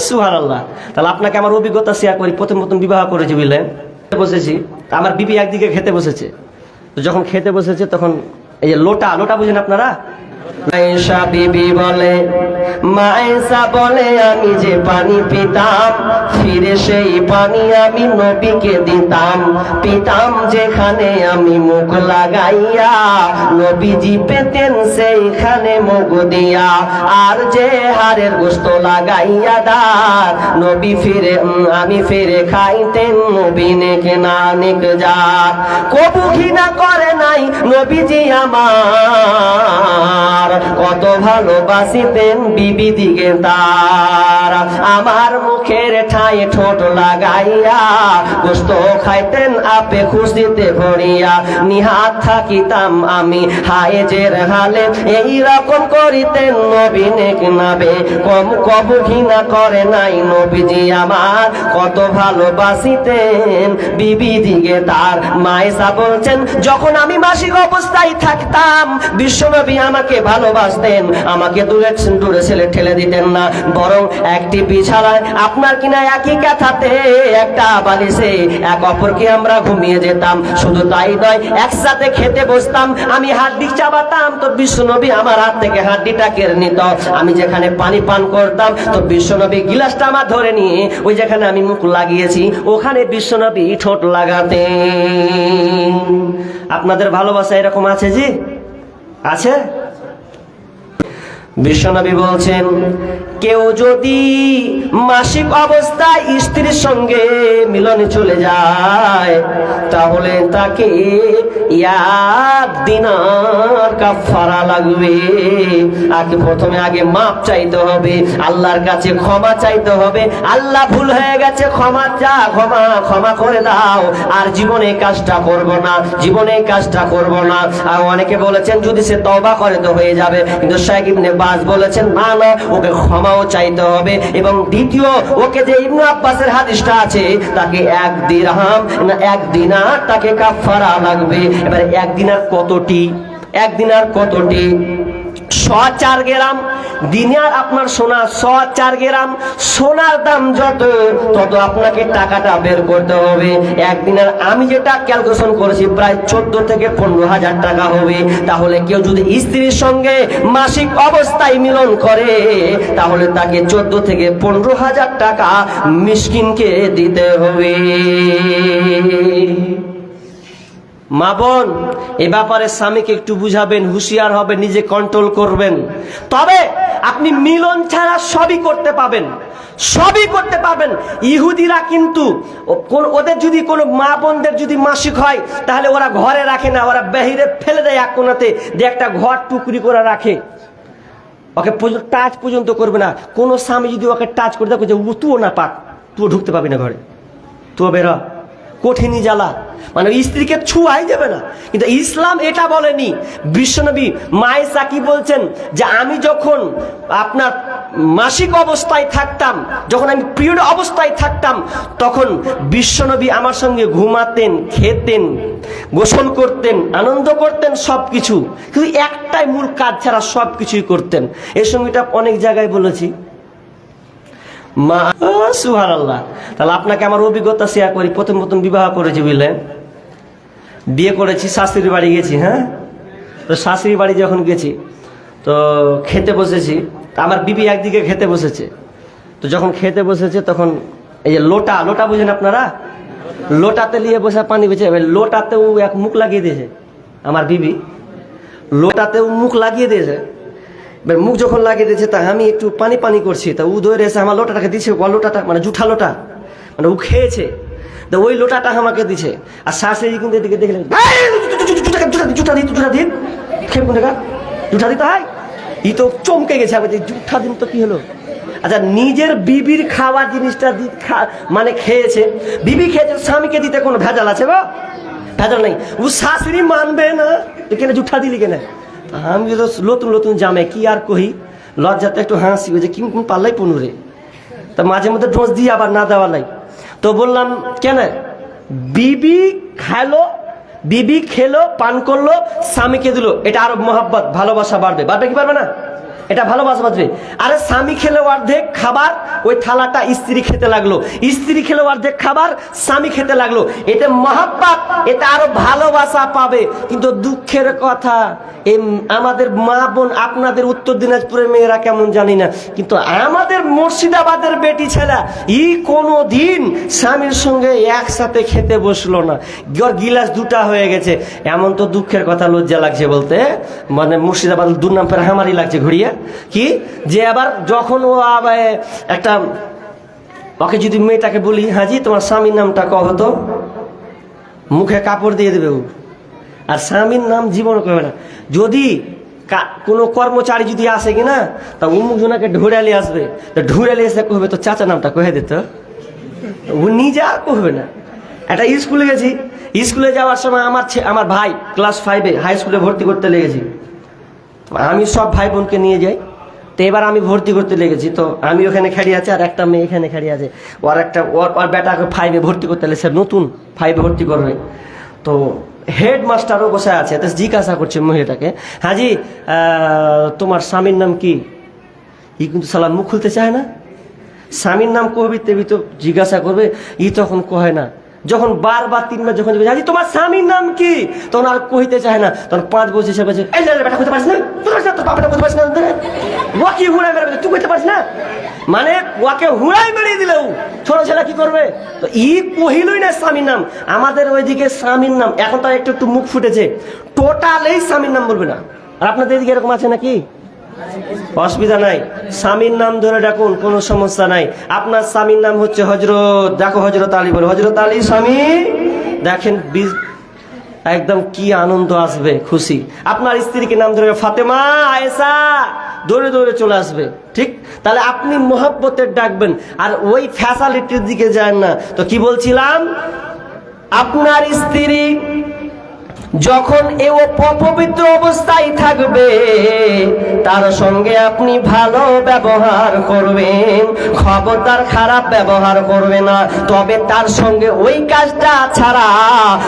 সুহান আল্লাহ তাহলে আপনাকে আমার অভিজ্ঞতা শেয়ার করি। প্রথম প্রথম বিবাহ করেছি, বুঝলেন? বসেছি। আমার বিবি একদিকে খেতে বসেছে। তো যখন খেতে বসেছে, তখন এই যে লোটা লোটা বুঝেন আপনারা? মায়েশা বিবি বলে, মায়েশা বলে, আমি যে পানি পিতাম, ফিরে সেই পানি আমি নবীকে দিতাম। পিতাম যেখানে আমি মুখ লাগাইয়া, নবীজি পেতেন সেইখানে মুখ দিয়া। আর যে হারের গোস্ত লাগাইয়া দার, নবী ফিরে আমি ফিরে খাইতেন নবী নেকে না নেক যার কবু ঘৃণা করে নাই নবীজি আমার। কত ভালোবাসিতেন বিবি দিকে তার। আমার মুখের ঠাই ঠোঁট লাগাইয়া গোস্ত খাইতেন আপে খুশিতে ভরিয়া। নিহাত থাকিতাম আমি হায়েজের হালে। এই রকম করিতেন নবী নেক নাবে কম কবু ঘৃণা করে নাই নবীজি আমার। কত ভালোবাসিতেন বিবি দিকে তার। মায়েসা বলছেন, যখন আমি মাসিক অবস্থায় থাকতাম, বিশ্বনবী আমাকে ভালোবাসতেন। আমাকে দূরে দূরে ছেলে ঠেলে দিতেন না। বরং একটি বিছানায় আপনার কিনা একই কাথাতে একটা বালিশে এক অপরকে আমরা ঘুমিয়ে যেতাম। শুধু তাই নয়, একসাথে খেতে বসতাম। আমি হাড্ডি চাবাতাম, তো বিশ্বনবী আমার হাত থেকে হাড্ডিটা কেড়ে নিত। আমি যেখানে পানি পান করতাম, তো বিশ্বনবী গিলাসটা আমার ধরে নিয়ে ওই যেখানে আমি মুখ লাগিয়েছি, ওখানে বিশ্বনবী ঠোঁট লাগাতে আপনাদের ভালোবাসা এরকম আছে জি? আছে? বিশ্বনবী বলছেন কেউ যদি মাসিক অবস্থায় স্ত্রীর সঙ্গে মিলনে চলে যায়, তাহলে তাকে কাফারা লাগবে। আগে প্রথমে আগে মাপ চাইতে হবে, আল্লাহর কাছে ক্ষমা চাইতে হবে। আল্লাহ ভুল হয়ে গেছে, ক্ষমা চা, ক্ষমা ক্ষমা করে দাও। আর জীবনে কাজটা করব না, জীবনে কাজটা করব না। আর অনেকে বলেছেন, যদি সে তবা করে তো হয়ে যাবে। কিন্তু ইবনে বাজ বলেছেন, না না, ওকে ক্ষমাও চাইতে হবে। এবং দ্বিতীয়, ওকে যে ইবনে আব্বাসের হাদিসটা আছে, তাকে এক দিরহাম না এক দিনার তাকে কাফারা লাগবে। এবারে এক দিনার কতটি? এক দিনার কতটি? শ চার গ্রাম দিনার আপনার সোনা শ চার গ্রাম সোনার দাম যত, তত আপনাকে টাকাটা বের করতে হবে। একদিনের আমি যেটা ক্যালকুলেশন করেছি, প্রায় চোদ্দ থেকে পনেরো হাজার টাকা হবে। তাহলে কেউ যদি স্ত্রীর সঙ্গে মাসিক অবস্থায় মিলন করে, তাহলে তাকে চোদ্দ থেকে পনেরো হাজার টাকা মিসকিনকে দিতে হবে। মা বোন, এ ব্যাপারে স্বামীকে একটু বুঝাবেন, হুঁশিয়ার হবে নিজে কন্ট্রোল করবেন। তবে আপনি মিলন ছাড়া সবই করতে পাবেন। সবই করতে পারবেন। ইহুদিরা কিন্তু কোন ওদের যদি কোনো মা বোনদের যদি মাসিক হয়, তাহলে ওরা ঘরে রাখে না, ওরা বাহিরে ফেলে দেয় এক কোনাতে দিয়ে একটা ঘর টুকরি করে রাখে। ওকে টাচ পর্যন্ত করবে না। কোনো স্বামী যদি ওকে টাচ করে দেখো যে তুও না পাক তুও ঢুকতে পাবি না ঘরে। তুও বেরো কঠিনই জ্বালা। মানে স্ত্রীকে ছুয়াই যাবে না। কিন্তু ইসলাম এটা বলেনি। বিশ্বনবী মায়েসা কি বলছেন যে আমি যখন আপনার মাসিক অবস্থায় থাকতাম, যখন আমি পিরিয়ড অবস্থায় থাকতাম, তখন বিশ্বনবী আমার সঙ্গে ঘুমাতেন, খেতেন, গোসল করতেন, আনন্দ করতেন সব কিছু কিন্তু একটাই মূল কাজ ছাড়া সব কিছুই করতেন। এর সঙ্গে অনেক জায়গায় বলেছি মা সুহান আল্লাহ তাহলে আপনাকে আমার অভিজ্ঞতা শেয়ার করি। প্রথম প্রথম বিবাহ করেছি, বুঝলেন? বিয়ে করেছি শাশুড়ি বাড়ি গেছি হ্যাঁ? তো শাশুড়ি বাড়ি যখন গেছি, তো খেতে বসেছি। আমার বিবি একদিকে খেতে বসেছে। তো যখন খেতে বসেছে, তখন এই যে লোটা লোটা বুঝেন আপনারা? লোটাতে নিয়ে বসে পানি বেছে এবার লোটাতেও এক মুখ লাগিয়ে দিয়েছে আমার বিবি। লোটাতেও মুখ লাগিয়ে দিয়েছে। মুখ যখন লাগিয়ে দিয়েছে তা আমি একটু পানি পানি করছি। তা উ ধরে এসে আমার লোটাটাকে দিচ্ছে ও লোটাটা মানে জুঠা লোটা। মানে ও খেয়েছে। তো ওই লোটাটা আমাকে দিছে। আর শাশুড়ি কিন্তু এদিকে দেখলেন "এই, জুতা- জুতা- জুতা- জুতা দিন জুতা দিন খেয়ে কোন জায়গা জুঠা দিতে হয়? ই তো চমকে গেছে যে জুঠা দিন তো কি হলো? আচ্ছা নিজের বিবির খাওয়া জিনিসটা মানে খেয়েছে। বিবি খেয়েছে স্বামীকে দিতে কোনো ভেজাল আছে গো? ভেজাল নেই। ও শাশুড়ি মানবে না। কেন জুঠা দিলি কেন? আমি তো নতুন নতুন জামে কি আর কহি? লজ্জাতে একটু হাসি যে কিম পাল্লাই পনুরে তা মাঝে মধ্যে ডোজ দিয়ে আবার না দেওয়া নাই। তো বললাম, কেন? বিবি খাইলো, বিবি খেলো, পান করল, স্বামীকে দিল। এটা আরও মহাব্বত, ভালোবাসা বাড়বে। বাড়বে কি পারবে না? এটা ভালো ভালোবাসা বাঁচবে আরে স্বামী খেলে অর্ধেক খাবার, ওই থালাটা স্ত্রী খেতে লাগল। স্ত্রী খেলে অর্ধেক খাবার, স্বামী খেতে লাগল। এতে মহাব্বাত এটা আরও ভালোবাসা পাবে। কিন্তু দুঃখের কথা আমাদের মা বোন, আপনাদের উত্তর দিনাজপুরের মেয়েরা কেমন জানি না। কিন্তু আমাদের মুর্শিদাবাদের বেটি ছেলে, ই কোনো দিন স্বামীর সঙ্গে একসাথে খেতে বসল না। ওর গিলাস দুটা হয়ে গেছে। এমন তো দুঃখের কথা লজ্জা লাগছে বলতে মানে মুর্শিদাবাদ দু নাম ফের হামারি লাগছে ঘুরিয়ে। কি? যে আবার যখন ও একটা, ওকে যদি মেয়েটাকে বলি হাজি তোমার স্বামীর নামটা কহ তো মুখে কাপড় দিয়ে দেবে ও। আর স্বামীর নাম জীবন কবে না। যদি কোনো কর্মচারী যদি আসে কিনা তা উমুক জনাকে ঢুড়ালি আসবে। তো ঢুড়ালি এসে কহবে তো চাচা নামটা কহে দিত ও নিজে আর কহবে না। একটা স্কুলে গেছি। স্কুলে যাওয়ার সময় আমার আমার ভাই ক্লাস ফাইভে হাই স্কুলে ভর্তি করতে লেগেছি। আমি সব ভাই বোনকে নিয়ে যাই। তো এবার আমি ভর্তি করতে লেগেছি। তো আমি ওখানে খেড়ে আছে, আর একটা মেয়ে এখানে খেড়ে আছে। ওর একটা, ওর ওর বেটাকে ফাইভে ভর্তি করতে লেগেছে নতুন ফাইভে ভর্তি করবে। তো হেড মাস্টারও বসে আছে। তো জিজ্ঞাসা করছে মহিলাটাকে, হাজি তোমার স্বামীর নাম কি? ই কিন্তু সালাম মুখ খুলতে চায় না। স্বামীর নাম কহবি তেবি তো জিজ্ঞাসা করবে, ই তখন কহে না যখন বারবার তিনবার যখন হাজি তোমার স্বামীর নাম কি? তখন আর কহিতে চায় না। তখন পাঁচ বছর সে বলছে, এই কইতে পারিস না? তুই পারিস না? হুড়াই মেরে তুই কইতে পারিস না? মানে ওকে হুড়াই মেরে দিলে ও ছোট ছেলে কি করবে? তো ই কহিলই না স্বামীর নাম। আমাদের ওইদিকে স্বামীর নাম, এখন তো একটু একটু মুখ ফুটেছে। টোটালেই স্বামীর নাম বলবে না। আর আপনাদের এদিকে এরকম আছে নাকি? অসুবিধা নাই। স্বামীর নাম ধরে ডাকুন, কোনো সমস্যা নাই। আপনার স্বামীর নাম হচ্ছে হজরত দেখো হজরত আলী বলে। হজরত আলী স্বামী, দেখেন একদম কি আনন্দ আসবে, খুশি। আপনার স্ত্রীকে নাম ধরে ফাতেমা আয়েসা দৌড়ে দৌড়ে চলে আসবে। ঠিক? তাহলে আপনি মোহব্বতের ডাকবেন, আর ওই ফ্যাসালিটির দিকে যান না। তো কি বলছিলাম? আপনার স্ত্রী যখন এ অপবিত্র অবস্থায় থাকবে, তার সঙ্গে আপনি ভালো ব্যবহার করবেন খবরদার খারাপ ব্যবহার করবে না। তবে তার সঙ্গে ওই কাজটা ছাড়া,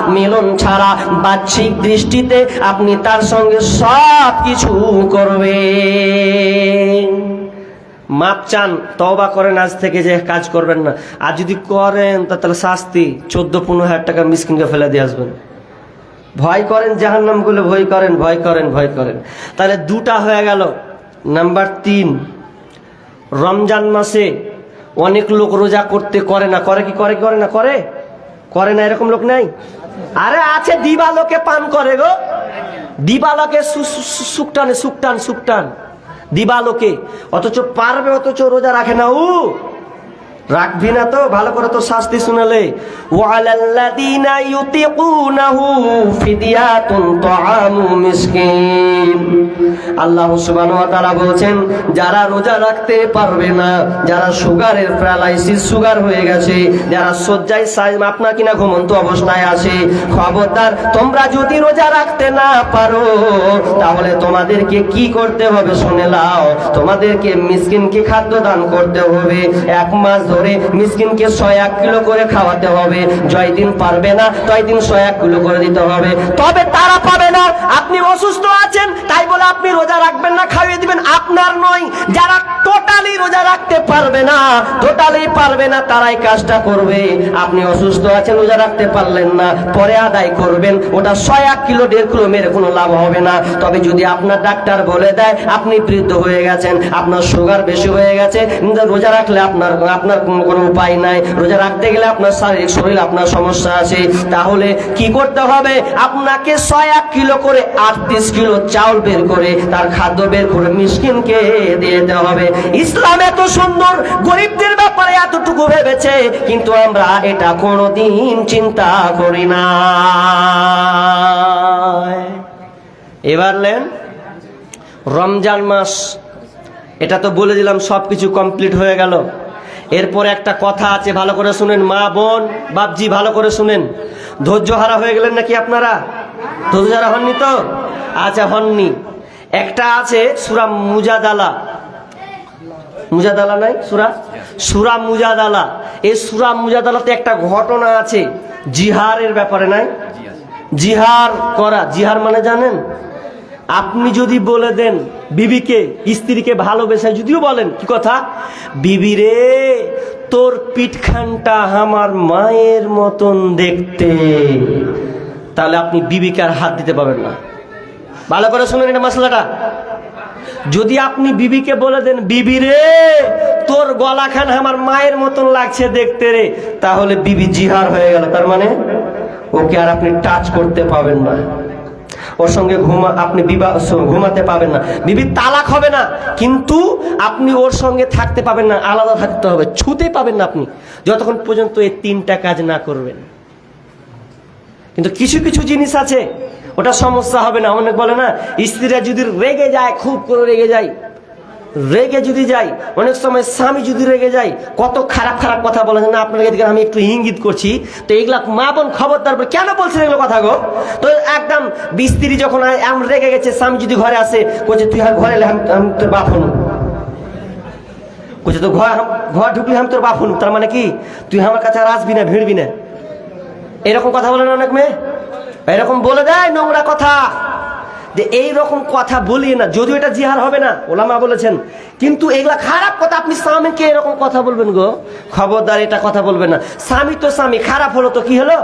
মিলন ছাড়া, বাহ্যিক দৃষ্টিতে আপনি তার সঙ্গে সব কিছু করবেন। মাপ চান তবা করেন, আজ থেকে যে কাজ করবেন না। আর যদি করেন, তাহলে শাস্তি, চোদ্দ, পনেরো হাজার টাকা মিসকিনকে ফেলে দিয়ে আসবেন। ভয় করেন জাহান্নামগুলো ভয় করেন ভয় করেন ভয় করেন। তাহলে দুটা হয়ে গেল। নাম্বার তিন, রমজান মাসে অনেক লোক রোজা করতে করে না। করে কি, করে করে না? করে? করে না, এরকম লোক নাই? আরে আছে দিবালোকে পান করে গো। দিবালোকে সুকটানে, সুকটান সুকটান। দিবালোকে অথচ পারবে, অথচ রোজা রাখে না উ রাখবি না তো, ভালো করে তো শাস্তি শুনালে। আল্লাহ সুবহানাহু ওয়া যারা রোজা রাখতে পারবে না, যারা সুগারের প্যারালাইসিস, সুগার হয়ে গেছে, যারা শয্যায় সাইজ আপনা কিনা ঘুমন্ত অবস্থায় আছে, খবরদার, তোমরা যদি রোজা রাখতে না পারো, তাহলে তোমাদেরকে কি করতে হবে শুনে লাও তোমাদেরকে মিসকিনকে খাদ্য দান করতে হবে। এক মাস ধরে মিসকিনকে ছয় এক কিলো করে খাওয়াতে হবে। জয় দিন পারবে না তয় দিন ছয় এক কিলো করে দিতে হবে। তবে তারা পাবে না। আপনি অসুস্থ আছেন, তাই বলে আপনি রোজা রাখবেন না, খাইয়ে দিবেন। আপনার নয়, যারা টোটালি রোজা রাখতে পারবে না টোটালি পারবে না, তারাই কাজটা করবে। আপনি অসুস্থ আছেন, রোজা রাখতে পারলেন না, পরে আদায় করবেন। ওটা ছয় এক কিলো, দেড় কিলো মেরে কোনো লাভ হবে না। তবে যদি আপনার ডাক্তার বলে দেয়, আপনি বৃদ্ধ হয়ে গেছেন, আপনার সুগার বেশি হয়ে গেছে, রোজা রাখলে আপনার আপনার কোনো উপায় নাই। রোজা রাখতে গেলে আপনার শারীরিক শরীর, আপনার সমস্যা আছে। তাহলে কি করতে হবে? আপনাকে ছয় এক কিলো করে আটত্রিশ কিলো চাউল বের করে তার খাদ্য বের করে মিসকিনকে দিয়ে দিতে হবে। ইসলাম এত সুন্দর, গরিবদের ব্যাপারে এতটুকু ভেবেছে, কিন্তু আমরা এটা কোনোদিন চিন্তা করি না। এবার লেন রমজান মাস, এটা তো বলে দিলাম সব কিছু কমপ্লিট হয়ে গেল। এরপরে একটা কথা আছে, ভালো করে শুনেন। মা, বোন, বাপজি, ভালো করে শুনেন। ধৈর্য হারা হয়ে গেলেন নাকি আপনারা? ধৈর্য হারা হননি তো? আচ্ছা হননি। একটা আছে, সুরা মুজাদালা। মুজাদালা নাই? সুরা? সুরা মুজাদালা। এই সুরা মুজাদালাতে একটা ঘটনা আছে। জিহারের ব্যাপারে নাই? জিহার করা। জিহার মানে জানেন? আপনি যদি বলে দেন বিবিকে, স্ত্রীকে ভালোবেসে, যদিও বলেন, কি কথা? বিবি রে, তোর পিঠখানটা আমার মায়ের মতন দেখতে। তাহলে আপনি বিবিকে আর হাত দিতে পারবেন না। ভালো করে শুনুন এটা মশলাটা। যদি আপনি বিবিকে বলে দেন, বিবি রে, তোর গলা খান আমার মায়ের মতন লাগছে দেখতে রে, তাহলে বিবি জিহার হয়ে গেল। তার মানে ওকে আর আপনি টাচ করতে পাবেন না। ওর সঙ্গে ঘুমা, আপনি বিবাহ ঘুমাতে পাবেন না। বিবি তালাক হবে না, কিন্তু আপনি ওর সঙ্গে থাকতে পাবেন না, আলাদা থাকতে হবে, ছুতে পাবেন না আপনি। যতক্ষণ পর্যন্ত এই তিনটা কাজ না করবেন। কিন্তু কিছু কিছু জিনিস আছে, ওটা সমস্যা হবে না। অনেক বলে না, স্ত্রীরা যদি রেগে যায়, খুব করে রেগে যায় রেগে যদি যাই, অনেক সময় স্বামী যদি রেগে যায়, কত খারাপ খারাপ কথা বলে, না আপনাকে এদিকে আমি একটু ইঙ্গিত করছি। তো এগুলা মা বোন খবরদার করে কেন বলছেন এগুলো কথা গো? তো একদম স্ত্রী যখন এমন রেগে গেছে, স্বামী যদি ঘরে আসে বলছে তুই আর ঘরে আমি তোর বাপ হনু। বলছে তো ঘর ঘর ঢুকলি আমি তোর বাপ হনু। তার মানে কি? তুই আমার কাছে আর আসবি না, ভিড়বি না। এরকম কথা বলে না অনেক মেয়ে? এরকম বলে দেয় নোংরা কথা। যে এই রকম কথা বলিয়ে না, যদিও এটা জিহার হবে না, ওলামা বলেছেন। কিন্তু এগুলা খারাপ কথা, আপনি স্বামীকে এরকম কথা বলবেন গো? খবরদার এটা কথা বলবেন না। স্বামী তো স্বামী, খারাপ হলো তো কি হলো?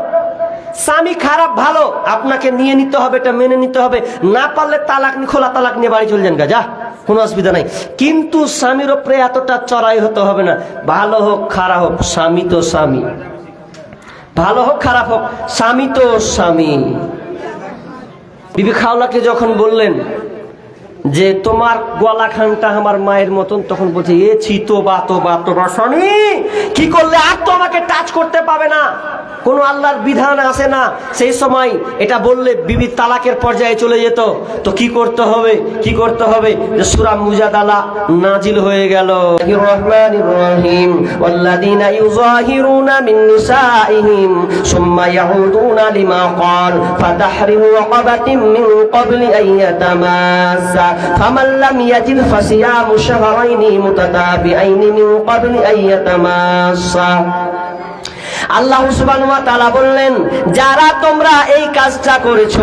স্বামী খারাপ, ভালো, আপনাকে নিয়ে নিতে হবে, এটা মেনে নিতে হবে। না পারলে তালাক খোলা তালাক নিয়ে বাড়ি চলে যান গা, যা, কোনো অসুবিধা নাই। কিন্তু স্বামীর ওপরে এতটা চড়াই হতে হবে না। ভালো হোক, খারাপ হোক, স্বামী তো স্বামী। ভালো হোক, খারাপ হোক, স্বামী তো স্বামী। বিবি খাওলাকে যখন বললেন যে তোমার গলা খানটা আমার মায়ের মতন তখন বলছে এ ছি তো বা তো বা তো বা স্বামী কি করলে আর তো আমাকে টাচ করতে পাবে না কোনো আল্লাহর বিধান আসে না সেই সময় এটা বললে বিবি তালাকের পর্যায়ে চলে যেত তো কি করতে হবে কি করতে হবে যে সূরা মুজাদালা নাজিল হয়ে গেল রহমান রহিম والذين يظاهرون من نسائهم ثم يعودون لما قال فتحرم رقبة من قبل أن يتماسا فمن لم يجد فصيام شهرين متتابعين من قبل أن يتماسا আল্লাহ তালা বললেন, যারা তোমরা এই কাজটা করেছ,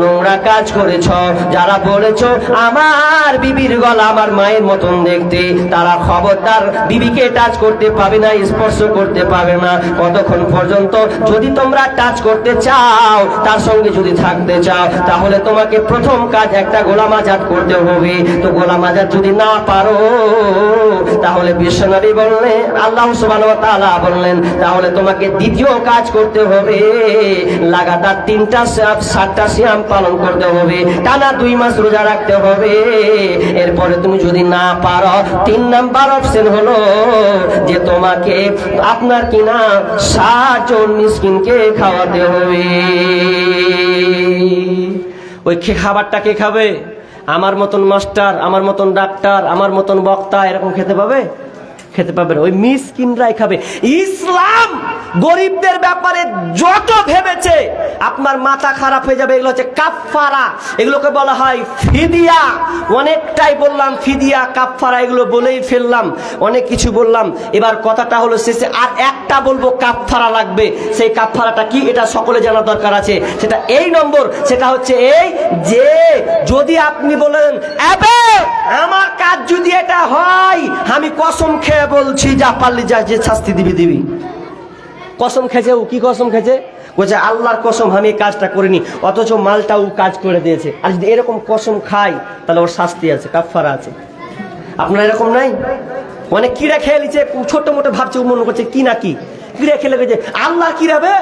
নোংরা কাজ করেছ, যারা বলেছ, আমার বিবির গলা আমার মায়ের মতন দেখতে, তারা খবরদার বিবিকে টাচ করতে পাবে না, স্পর্শ করতে পাবে না। কতক্ষণ পর্যন্ত যদি তোমরা টাচ করতে চাও, তার সঙ্গে যদি থাকতে চাও, তাহলে তোমাকে প্রথম কাজ একটা গোলাম আজাদ করতে হবে। তো গোলাম আজাদ যদি না পারো, তাহলে বিশ্বনবী বললেন, আল্লাহ সুবহানাহু ওয়া বললেন, তাহলে তোমাকে দ্বিতীয় কাজ করতে হবে। লাগাতার তিনটা সাতটা সিয়াম পালন করতে হবে। টানা দুই মাস রোজা রাখতে হবে। এরপরে তুমি যদি না পারো, তিন নাম্বার অপশন হলো যে তোমাকে আপনার কিনা ষাট মিসকিনকে খাওয়াতে হবে। ওই খাবারটা কে খাবে? আমার মতন মাস্টার, আমার মতন ডাক্তার, আমার মতন বক্তা এরকম খেতে পাবে? খেতে পাবে ওই মিসকিনরাই খাবে। ইসলাম গরিবদের ব্যাপারে যত ভেবেছে আপনার মাথা খারাপ হয়ে যাবে। এগুলো হচ্ছে কাফফারা। এগুলোকে বলা হয় ফিদিয়া। অনেকটাই বললাম ফিদিয়া কাফফারা এগুলো বলেই ফেললাম। অনেক কিছু বললাম। এবার কথাটা হলো শেষে আর একটা বলব কাফফারা লাগবে। সেই কাফফারাটা কি এটা সকলে জানা দরকার আছে। সেটা এই নম্বর সেটা হচ্ছে এই যে যদি আপনি বলেন "আবে, আমার কাজ যদি এটা হয় আমি কসম খেয়ে বলছি, যা পারলি যা, যে শাস্তি দিবি দিবি। কসম খেয়েছে ও, কি কসম খেয়েছে? বলছে, আল্লাহর কসম, আমি এই কাজটা করিনি, অথচ মালটা ও কাজ করে দিয়েছে। আর যদি এরকম কসম খাই, তাহলে ওর শাস্তি আছে কাফারা আছে। আপনার এরকম নাই? অনেক কিরা খেয়ে নিচ্ছে ছোট মোটো ভাবছে, ও মনে করছে, কি না কি? কিরা খেলে গেছে আল্লাহ কিরা বে?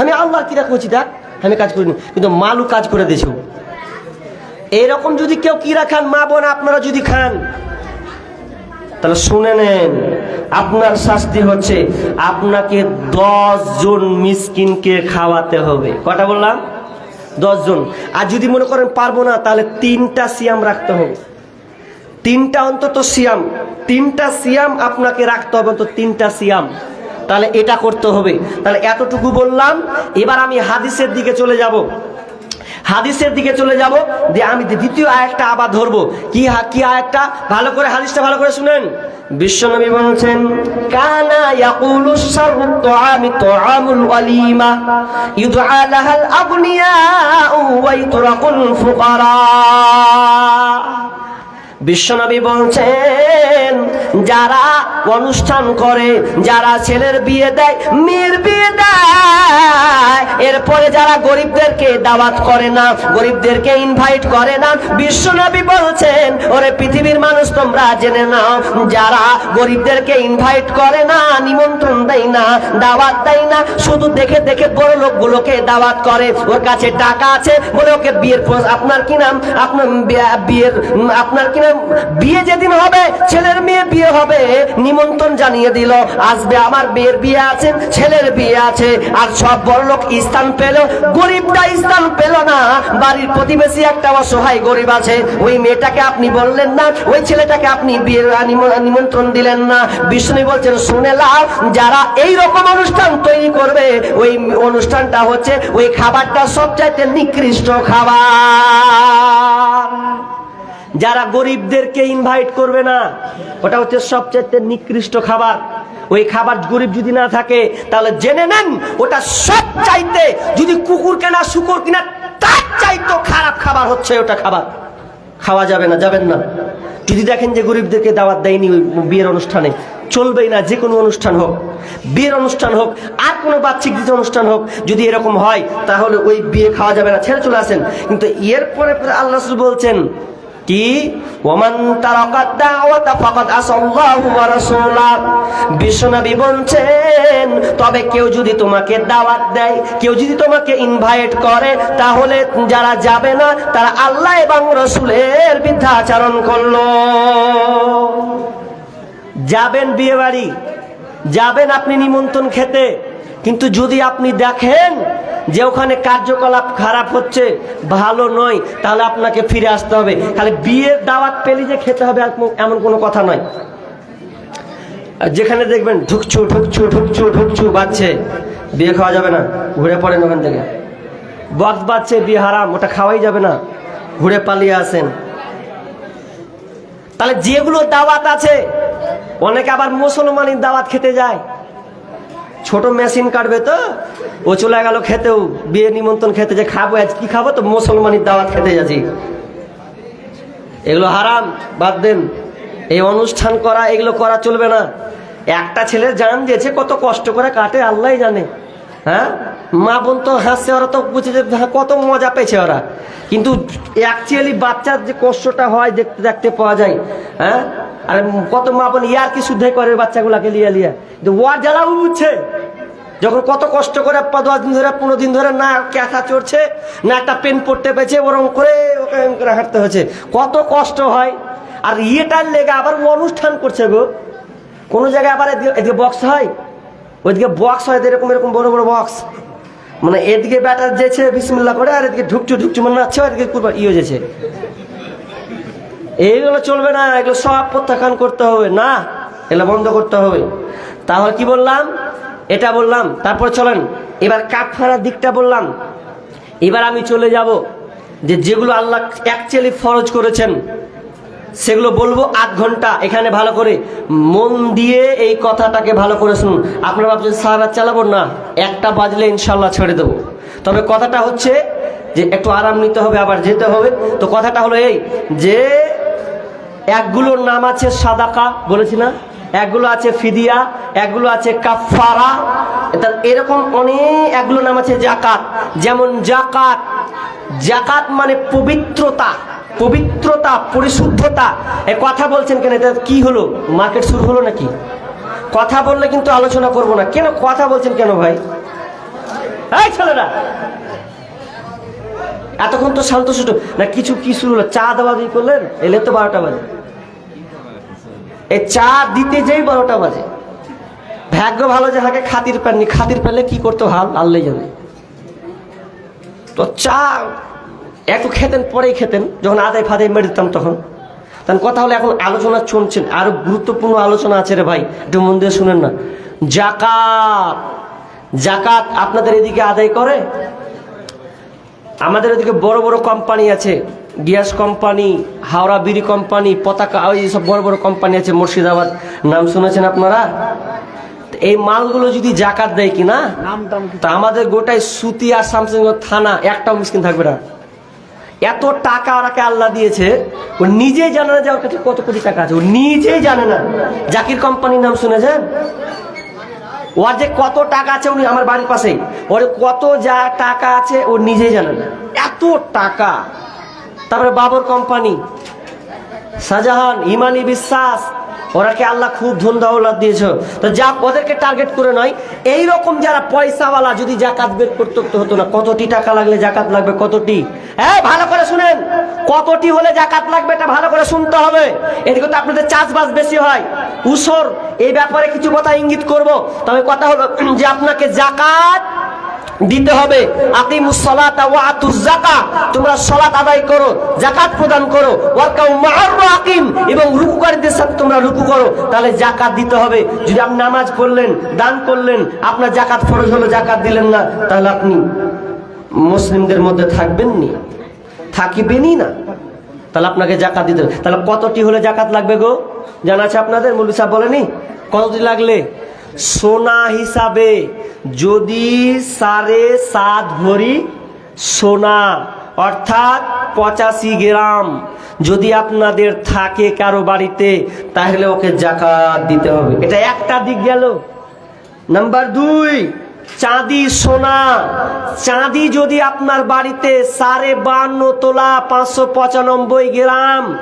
আমি আল্লাহ কিরা করছি দেখ, আমি কাজ করিনি। কিন্তু মালু কাজ করে দিয়েছে। এরকম যদি কেউ কিরা খান, মা বোন আপনারা যদি খান তাহলে শুনে নেন, আপনার শাস্তি হচ্ছে আপনাকে দশ জন মিসকিনকে খাওয়াতে হবে। কটা বললাম? দশ জন। আর যদি মনে করেন পারব না, তাহলে তিনটা সিয়াম রাখতে হবে। তিনটা অন্তত সিয়াম, তিনটা সিয়াম আপনাকে রাখতে হবে অন্তত তিনটা সিয়াম। তাহলে এটা করতে হবে। তাহলে এতটুকু বললাম, এবার আমি হাদিসের দিকে চলে যাব। হাদিসের দিকে চলে যাব যে আমি দ্বিতীয় আয়াতটা আবার ধরবো। কি কি আয়াতটা? ভালো করে হাদিসটা ভালো করে শুনেন। বিশ্বনবী বলছেন, কানা ইয়াকুলু শারু তুআমি তুআমুল ওয়ালিমা, ইউদআ লাহাল আগনিয়া ওয়া ইতরাকুল ফুকারা। বিশ্বনবী বলছেন, যারা অনুষ্ঠান করে, যারা ছেলের বিয়ে দেয়, মেয়ের বিয়ে দেয়, এরপরে যারা গরিবদেরকে দাওয়াত করে না, গরিবদেরকে ইনভাইট করে না, বিশ্বনবী বলছেন, ওরে পৃথিবীর মানুষ তোমরা জেনে নাও, যারা গরিবদেরকে ইনভাইট করে না, নিমন্ত্রণ দেয় না, দাওয়াত দেয় না, শুধু দেখে দেখে বড় লোকগুলোকে দাওয়াত করে, ওর কাছে টাকা আছে বলে ওকে বিয়ের আপনার কি নাম? আপনার বিয়ের আপনার কি নাম? বিয়ে যেদিন হবে, ছেলের মেয়ে বিয়ে হবে, নিমন্ত্রণ জানিয়ে দিল, আসবে আমার মেয়ের বিয়ে আছে, ছেলের বিয়ে আছে। আর সব বড় লোক স্থান পেল, গরিবটা স্থান পেল না। বাড়ির প্রতিবেশী একটা অসহায় গরিব আছে। ওই মেয়েটাকে আপনি বললেন না, ওই ছেলেটাকে আপনি বিয়ের নিমন্ত্রণ দিলেন না। বিষ্ণু বলছেন, শুনে লাও যারা এই রকম অনুষ্ঠান তৈরি করবে, ওই অনুষ্ঠানটা হচ্ছে, ওই খাবারটা সবচাইতে নিকৃষ্ট খাবার। যারা গরিবদেরকে ইনভাইট করবে না, ওটা হচ্ছে সবচেয়ে নিকৃষ্ট খাবার। ওই খাবার গরিব যদি না থাকে, তাহলে জেনে নেন, ওটা সব চাইতে যদি কুকুর কেনা, শুকুর কিনা, তার চাইতো খারাপ খাবার হচ্ছে ওটা খাবার। খাওয়া যাবে না, যাবেন না। যদি দেখেন যে গরিবদেরকে দাওয়াত দেয়নি ওই বিয়ের অনুষ্ঠানে, চলবেই না, যে কোনো অনুষ্ঠান হোক। বিয়ের অনুষ্ঠান হোক, আর কোনো বাচ্চিক দিতে অনুষ্ঠান হোক, যদি এরকম হয়, তাহলে ওই বিয়ে খাওয়া যাবে না, ছেড়ে চলে আসেন। কিন্তু এর পরে পরে আল্লাহ বলছেন কি? ওমান তারাকাত দাওয়াতা ফাকাদ আসাল্লাহু ওয়া রাসূলা। বিশ্বনবী বলছেন, তবে কেউ যদি তোমাকে দাওয়াত দেয়, কেউ যদি তোমাকে ইনভাইট করে, তাহলে যারা যাবে না, তারা আল্লাহ এবং রসুলের বিদ্যাচরণ করল। যাবেন বিয়ে বাড়ি যাবেন আপনি নিমন্ত্রণ খেতে, কিন্তু যদি আপনি দেখেন যে ওখানে কার্যকলাপ খারাপ হচ্ছে, ভালো নয়, তাহলে আপনাকে ফিরে আসতে হবে। খালি বিয়ের দাওয়াত পেলে যে খেতে হবে এমন- কোনো কথা নয়। যেখানে দেখবেন ঢুকছু ঢুকছু ঢুকছু ঢুকছু বাচ্চে বিয়ে খাওয়া যাবে না, ঘুরে পড়েন ওখান থেকে। বক্স বাচ্চে বিয়ে হারাম, ওটা খাওয়াই যাবে না, ঘুরে পালিয়ে আসেন। তাহলে যেগুলো দাওয়াত আছে, অনেকে আবার মুসলমানের দাওয়াত খেতে যায়। ছোট মেশিন কাটবে তো? ও চলে গেল খেতেও বিয়ে নিমন্ত্রণ খেতে যে খাব, আজ কি খাব তো? মুসলমানের দাওয়াত খেতে যাচ্ছি। এগুলো হারাম, বাদ দেন। এই অনুষ্ঠান করা, এগুলো করা চলবে না। একটা ছেলে জান দিয়েছে, কত কষ্ট করে কাটে আল্লাহ জানে। হ্যাঁ? মা বোন তো হাসছে ওরা তো বুঝে যে হ্যাঁ, কত মজা পেয়েছে ওরা। কিন্তু অ্যাকচুয়ালি বাচ্চার যে কষ্টটা হয় দেখতে দেখতে পাওয়া যায় হ্যাঁ? আর কত মা বোন ইয়ার কি শুদ্ধই করে বাচ্চাগুলাকে লিয়া লিয়া। কিন্তু ওয়ার ও বুঝছে যখন কত কষ্ট করে দশ দিন ধরে পনেরো দিন ধরে না ক্যাথা চড়ছে না একটা পেন পড়তে পেয়েছে ওরম করে ওকে করে হাঁটতে হচ্ছে। কত কষ্ট হয়। আর ইয়েটার লেগে আবার অনুষ্ঠান করছে গো। কোনো জায়গায় আবার এদিকে বক্স হয়? ওইদিকে বক্স হয় এরকম এরকম বড় বড় বক্স মানে এদিকে ব্যাটার যেছে বিসমিল্লা করে, আর এদিকে ঢুকছু ঢুকছু মানে আছে এদিকে কুরবান ইয়ে যেছে এইগুলো চলবে না, এগুলো সব প্রত্যাখ্যান করতে হবে, না, এগুলো বন্ধ করতে হবে। তাহলে কি বললাম? এটা বললাম, তারপর চলেন, এবার কাক ফাড়ার দিকটা বললাম। এবার আমি চলে যাব, যে যেগুলো আল্লাহ অ্যাকচুয়ালি ফরজ করেছেন সেগুলো বলব আধ ঘণ্টা এখানে ভালো করে মন দিয়ে এই কথাটাকে ভালো করে শুনুন। আপনারা ভাবছেন সারা চালাবো না। একটা বাজলে ইনশাল্লাহ ছেড়ে দেবো। তবে কথাটা হচ্ছে যে, একটু আরাম নিতে হবে, আবার যেতে হবে। তো কথাটা হলো এই যে একগুলোর নাম আছে সাদাকা, বলেছি না? একগুলো আছে ফিদিয়া, একগুলো আছে কাফারা এরকম অনেক একগুলো নাম আছে জাকাত। যেমন জাকাত জাকাত মানে পবিত্রতা। পবিত্রতা, পরিশুদ্ধতা। এ কথা বলছেন কেন? এটা কি হলো? মার্কেট শুরু হলো নাকি? কথা বললে কিন্তু আলোচনা করব না। কেন কথা বলছেন কেন ভাই? এই ছেলেরা! এতক্ষণ তো শান্ত সুষ্ঠু না, কিছু কি শুরু হলো? চা দেওয়া দিয়ে করলেন? এলে তো বারোটা বাজে। এই চা দিতে যেই বারোটা বাজে। ভাগ্য ভালো যে হাকে খাতির পাননি। খাতির পেলে কি করতো হাল? আল্লাহ জানে। তো চা একটু খেতেন পরেই খেতেন যখন আদায় ফাদায় মেরে দিতাম তখন। তখন কথা হলো এখন আলোচনা শুনছেন আরও গুরুত্বপূর্ণ আলোচনা আছে রে ভাই একটু মন দিয়ে শুনেন না। জাকাত জাকাত আপনাদের এদিকে আদায় করে? আমাদের ওদিকে বড় বড় কোম্পানি আছে গ্যাস কোম্পানি হাওড়া বিড়ি কোম্পানি পতাকা ওই সব বড় বড় কোম্পানি আছে মুর্শিদাবাদ নাম শুনেছেন আপনারা? এই মালগুলো যদি জাকাত দেয় কিনা তা আমাদের গোটায় সুতি আর শামসিংহ থানা একটাও মিসকিন থাকবে না। এত টাকা ওনাকে আল্লাহ দিয়েছে, ও নিজেই জানে না যে ওর কাছে কত কোটি টাকা আছে। ও নিজেই জানে না। জাকির কোম্পানির নাম শুনেছেন? ওর যে কত টাকা আছে উনি আমার বাড়ির পাশেই। ওর কত যা টাকা আছে ও নিজেই জানে না। এত টাকা। তারপরে বাবর কোম্পানি। শাহজাহান, ইমানি বিশ্বাস। ওরাকে আল্লাহ খুব ধন দৌলত দিয়েছ? তো যা, ওদেরকে টার্গেট করে নয়। এই রকম যারা পয়সাওয়ালা, যদি জাকাত বের করতে হতো না, কতটি টাকা লাগলে জাকাত লাগবে? কতটি? হ্যাঁ ভালো করে শুনেন। কতটি হলে জাকাত লাগবে এটা ভালো করে শুনতে হবে। এদিকে তো আপনাদের চাষবাস বেশি হয়। উসর, এই ব্যাপারে কিছু কথা ইঙ্গিত করব। তবে কথা হলো যে আপনাকে জাকাত দিতে হবে। মুসলাত তোমরা সলাত আদায় করো জাকাত প্রদান করো। রাকিম এবং রুকুকারীদের সাথে তোমরা রুকু করো। তাহলে জাকাত দিতে হবে। যদি আপনি নামাজ পড়লেন, দান করলেন, আপনার জাকাত ফরজ হলো জাকাত দিলেন না, তাহলে আপনি মুসলিমদের মধ্যে থাকবেন নি। থাকিবেনই না। তাহলে আপনাকে জাকাত দিতে হবে। তাহলে কতটি হলে জাকাত লাগবে গো? জানা আছে আপনাদের? মৌলী সাহেব বলেনি? কতটি লাগলে? সোনা হিসাবে যদি সাড়ে সাত ভরি সোনা, অর্থাৎ পঁচাশি গ্রাম যদি আপনাদের থাকে কারও বাড়িতে, তাহলে ওকে জাকাত দিতে হবে। এটা একটা দিক গেল। নাম্বার দুই চাঁদি সোনা, চাঁদি যদি আপনার বাড়িতে সাড়ে বান্ন তোলা পাঁচশো পঁচানব্বই গ্রাম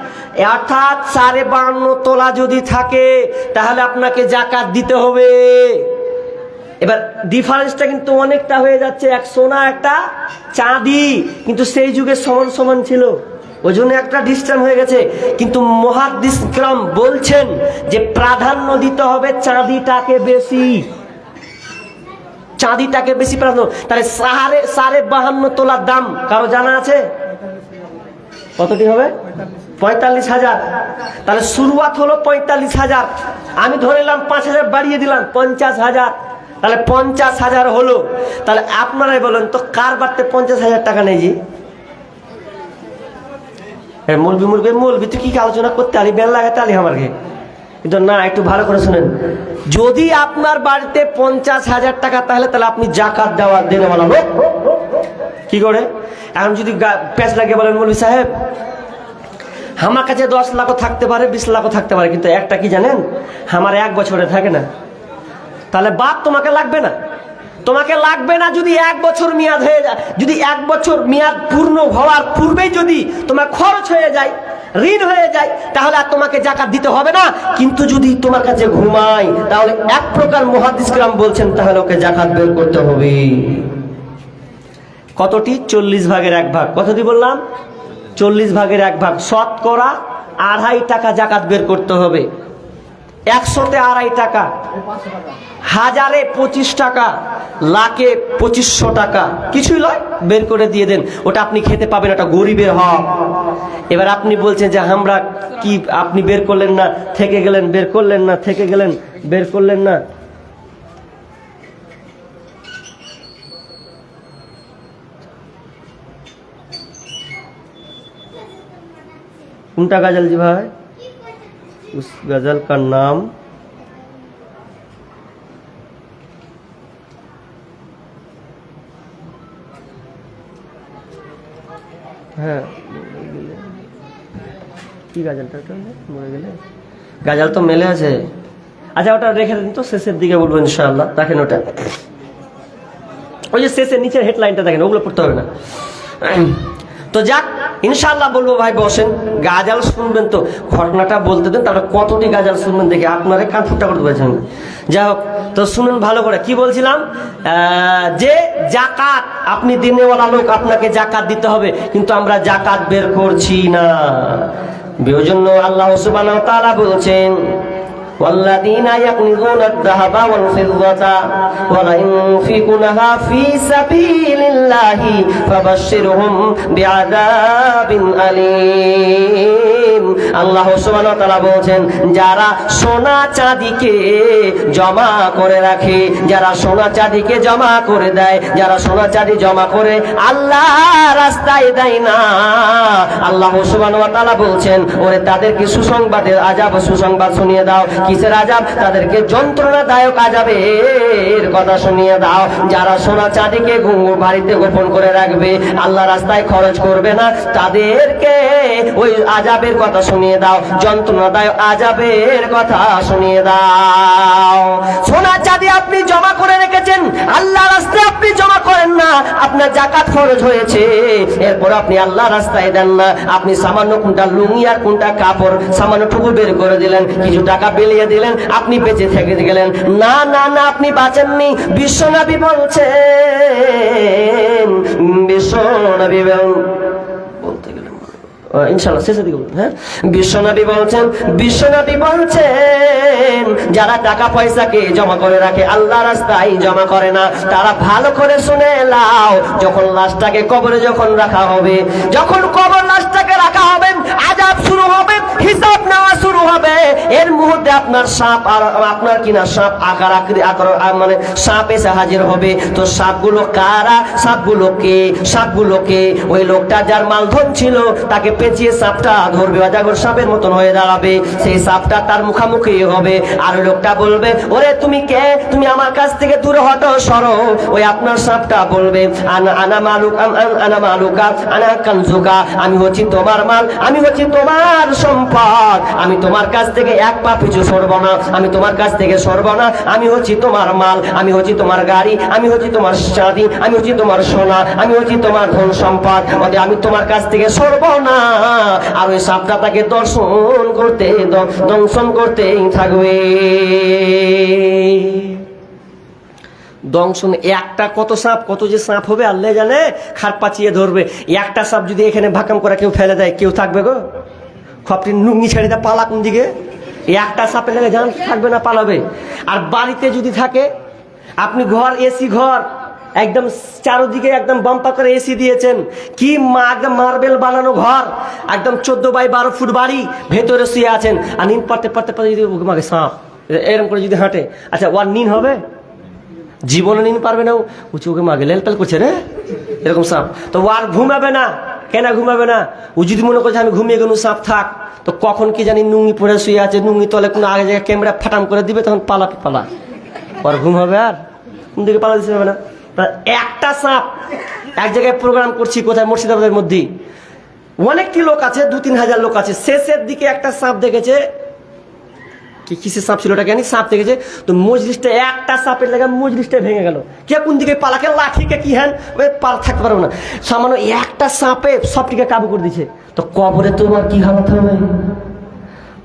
অর্থাৎ সাড়ে বান্ন তোলা যদি থাকে, তাহলে আপনাকে জাকাত দিতে হবে। এবার ডিফারেন্সটা কিন্তু অনেকটা হয়ে যাচ্ছে, এক সোনা, একটা চাঁদি। কিন্তু সেই যুগে সমান সমান ছিল। ওই জন্য একটা ডিস্টেন্স হয়ে গেছে। কিন্তু মহাদিসক্রম বলছেন যে, প্রাধান্য দিতে হবে চাঁদিটাকে বেশি। চাঁদিটাকে বেশি প্রাধান্য। তাহলে সাড়ে সাড়ে বাহান্ন তোলার দাম, কারও জানা আছে? কতটি হবে? পঁয়তাল্লিশ হাজার। তাহলে শুরুয়াত হলো পঁয়তাল্লিশ হাজার। আমি ধরে নিলাম পাঁচ হাজার বাড়িয়ে দিলাম, পঞ্চাশ হাজার। তাহলে পঞ্চাশ হাজার হলো। তাহলে আপনারাই বলেন, তো কার বাড়তে পঞ্চাশ হাজার টাকা নেই জি? মুরগি মুরগি মুরগি তুই কি আলোচনা করতে আলি? বেল লাগাতে আলি আমাকে কিন্তু না, একটু ভালো করে শুনেন। যদি আপনার বাড়িতে পঞ্চাশ হাজার টাকা, তাহলে তাহলে আপনি জাকাত দেওয়া দেনে বলা লোক কি করে? এখন যদি প্যাঁচ লাগিয়ে বলেন, মৌলী সাহেব, আমার কাছে দশ লাখও থাকতে পারে, বিশ লাখও থাকতে পারে, কিন্তু একটা কি জানেন? আমার এক বছরে থাকে না। তাহলে বাপ তোমাকে লাগবে না। তোমাকে লাগবে না যদি এক বছর মেয়াদ হয়ে যায়। যদি এক বছর মেয়াদ পূর্ণ হওয়ার পূর্বেই যদি তোমার খরচ হয়ে যায় ঋণ হয়ে যায়, তাহলে আর তোমাকে জাকাত দিতে হবে না। কিন্তু যদি তোমার কাছে ঘুমায়, তাহলে এক প্রকার মহাদিস গ্রাম বলছেন, তাহলে ওকে জাকাত বের করতে হবে। কতটি? চল্লিশ ভাগের এক ভাগ। কতটি বললাম? চল্লিশ ভাগের এক ভাগ। শতকরা আড়াই টাকা জাকাত বের করতে হবে। একশোতে আড়াই টাকা, হাজারে পঁচিশ টাকা, লাখে পঁচিশশো টাকা। কিছুই নয় বের করে দিয়ে দেন। ওটা আপনি খেতে পাবেন, ওটা গরিবের হক। এবার আপনি বলছেন যে আমরা কি আপনি বের করলেন না থেকে গেলেন বের করলেন না থেকে গেলেন বের করলেন না কোনটা गजल जी भाई उस गजल का नाम হ্যাঁ মরে গেলে। কি গাজালটা ওটা? মরে গেলে? গাজাল তো মেলে আছে। আচ্ছা ওটা রেখে দিন তো, শেষের দিকে বলব ইনশাআল্লাহ। দেখেন ওটা। ওই যে শেষের নিচের হেডলাইনটা দেখেন, ওগুলো পড়তে হবে না। তো যাক ইনশাল্লাহ বলব, ভাই, বসেন। গাজাল শুনবেন তো। ঘটনাটা বলতে দেন, তারপরে কতটি গাজাল শুনবেন দেখে আপনারা কান ফুটা করতে পারছেন যাই হোক, তো শুনুন ভালো করে। কি বলছিলাম? যে জাকাত, আপনি দিনেওয়ালা লোক, আপনাকে জাকাত দিতে হবে, কিন্তু আমরা জাকাত বের করছি না। ওই জন্য আল্লাহ ওয়া তাআলা বলছেন والذين يكنزون الذهب والفضة ولا ينفقونها في سبيل الله فبشرهم بعذاب أليم আল্লাহ সুবহানাহু ওয়া তাআলা বলছেন যারা সোনা চাঁদিকে জমা করে রাখে যারা সোনা চাঁদিকে জমা করে দেয় যারা সোনা চাঁদি জমা করে আল্লাহ রাস্তায় দেয় না আল্লাহ সুবহানাহু ওয়া তাআলা বলছেন ওরে তাদেরকে সুসংবাদের আজাব সুসংবাদ শুনিয়ে দাও কিসের আজাব? তাদেরকে যন্ত্রণাদায়ক আজাবের কথা শুনিয়ে দাও। যারা সোনা চাঁদিকে ঘুঙ্গু বাড়িতে গোপন করে রাখবে, আল্লাহ রাস্তায় খরচ করবে না। তাদেরকে ওই আজাবের কথা শুনিয়ে দাও, যন্ত্রণাদায়ক আজাবের কথা শুনিয়ে দাও। সোনা চাঁদি আপনি জমা করে রেখেছেন, আল্লাহ রাস্তায় আপনি জমা করেন না। আপনার জাকাত খরচ হয়েছে, এরপর আপনি আল্লাহ রাস্তায় দেন না। আপনি সামান্য কোনটা লুঙ্গি আর কোনটা কাপড়, সামান্য টুকু বের করে দিলেন। কিছু টাকা বিলিয়ে দিলেন আপনি বেঁচে থেকে গেলেন। না না না আপনি বাঁচেননি। বিশ্বনবী বলছেন বিশ্বনবী বল- বলতে গেলে আহ, ইনশাল্লাহ শেষের দিকে হ্যাঁ? বিশ্বনবী বলছেন বিশ্বনবী বলছেন, যারা টাকা পয়সাকে জমা করে রাখে, আল্লাহ রাস্তায় জমা করে না। তারা ভালো করে শুনে লাও যখন লাশটাকে কবরে যখন রাখা হবে, যখন কবর লাশটাকে রাখা হবে আজাব শুরু হবে, হিসাব নেওয়া শুরু হবে। এর মুহূর্তে আপনার সাপ আর আপনার কিনা সাপ আকার আকৃতি মানে সাপ এসে হাজির হবে। তো সাপগুলো কারা? সাপগুলোকে সাপগুলোকে ওই লোকটা যার মালধন ছিল, তাকে পেঁচিয়ে সাপটা ধরবে অজাগর সাপের মতন হয়ে দাঁড়াবে, সেই সাপটা তার মুখামুখি হবে। আর লোকটা বলবে, ওরে, তুমি কে? তুমি আমার কাছ থেকে দূরে হটো, সরো। ওই আপনার সাপটা বলবে, আনা মালুক, আনা মালুকা, আনা কানজুকা, আমি হচ্ছি তোমার মাল, আমি হচ্ছি তোমার সম্পদ। আমি তোমার কাছ থেকে এক পা পিছু সরব না, আমি তোমার কাছ থেকে সরব না, আমি হচ্ছি তোমার মাল, আমি হচ্ছি তোমার গাড়ি, আমি হচ্ছি তোমার চাঁদি আমি হচ্ছি তোমার সোনা, আমি হচ্ছি তোমার ধন সম্পদ। আমি তোমার কাছ থেকে সরব না। আর ওই সাপটা তাকে দর্শন করতে দংশন করতেই থাকবে। দংশন, একটা কত সাপ, কত যে সাপ হবে, আল্লাহ জানে, খাট পাচিয়ে ধরবে। একটা সাপ যদি এখানে ভাকাম করা কেউ ফেলে দেয়, কেউ থাকবে গো? খপটি নুঙ্গি ছেড়ে দেয়, পালা কোন দিকে? একটা সাপের লেগে জান থাকবে না, পালাবে। আর বাড়িতে যদি থাকে, আপনি ঘর, এসি ঘর একদম চারোদিকে একদম বাম্পা করে এসি দিয়েছেন। কি একদম মার্বেল বানানো ঘর। একদম চোদ্দ বাই বারো ফুট বাড়ি, ভেতরে শুয়ে আছেন। আর নিন পারতে পারতে পারতে যদি মাকে সাপ। এরকম করে যদি হাঁটে। আচ্ছা ওয়ার নিন হবে? জীবনে নিন পারবে না ও। ওকে মাগে লেলপেল করছে রে। এরকম সাপ। তো ও আর ঘুমাবে না। কেন ঘুমাবে না? ও যদি মনে করছে আমি ঘুমিয়ে গেল সাপ থাক। তো কখন কি জানি নুঙ্গি পড়ে শুয়ে আছে, নুঙ্গি তলে কোনো আগে জায়গায় ক্যামেরা ফাটাম করে দিবে, তখন পালা পালা। ওর ঘুম হবে আর? কোন দিকে পালা দিতে হবে না? একটা সাপ এক জায়গায় প্রোগ্রাম করছি, কোথায়? মুর্শিদাবাদের মধ্যে অনেকটি লোক আছে, দু তিন হাজার লোক আছে। শেষের দিকে একটা সাপ দেখেছে। কি কিসের সাপ ছিল ওটা জানি? সাপ দেখেছে। তো মজলিসটা, একটা সাপের লেগে মজলিসটা ভেঙে গেল। কে কোন দিকে পালাকে, লাঠিকে কি হ্যান? পাল থাকতে পারব না। সামান্য একটা সাপে সবটিকে কাবু করে দিছে তো কবরে তোমার কি হালত হবে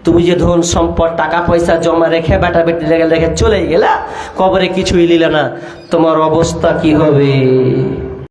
তুমি যে ধন সম্পদ, টাকা পয়সা জমা রেখে বেটা বেটি রেখে রেখে চলে গেলা, কবরে কিছুই নিলে না। তোমার অবস্থা কি হবে?